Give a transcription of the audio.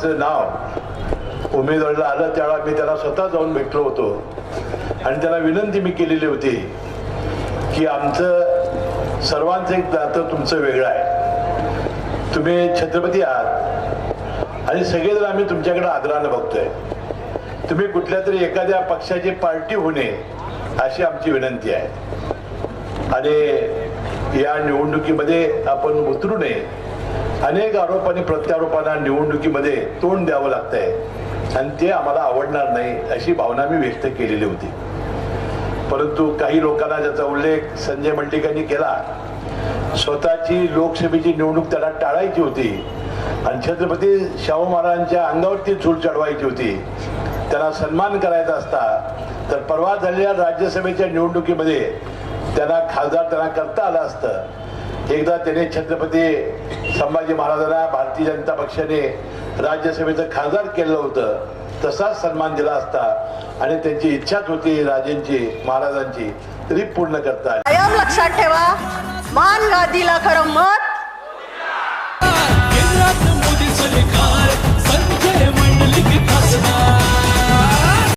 साहेबांचं नाव उमेदवारीला आलं त्यावेळा मी त्याला स्वतः जाऊन भेटलो होतो. आणि त्याला विनंती मी केलेली होती की आमचं सर्वांचं एक नातं तुमचं वेगळं आहे. तुम्ही छत्रपती आहात आणि सगळेजण आम्ही तुमच्याकडे आदरानं बघतोय. तुम्ही कुठल्या तरी एखाद्या पक्षाची पार्टी होणे अशी आमची विनंती आहे. आणि या निवडणुकीमध्ये आपण उतरू नये अनेक आरोप आणि प्रत्यारोपांना निवडणुकीमध्ये तोंड द्यावं लागतंय. आणि ते आम्हाला आवडणार नाही अशी भावना मी व्यक्त केलेली होती. परंतु काही लोकांना ज्याचा उल्लेख संजय मंडिकांनी केला. स्वतःची लोकसभेची निवडणूक त्याला टाळायची होती. आणि छत्रपती शाहू महाराजांच्या अंगावरती चूल चढवायची होती. त्याला सन्मान करायचा असता तर परवा झालेल्या राज्यसभेच्या निवडणुकीमध्ये त्यांना खासदार त्यांना करता आलं असतं. एकदा त्याने छत्रपती संभाजी महाराजांना भारतीय जनता पक्षाने राज्यसभेचं खासदार केलं होतं तसाच सन्मान दिला असता आणि त्यांची इच्छाच होती राजेंची महाराजांची तरी पूर्ण करता कायम लक्षात ठेवा मान गादीला खरं मत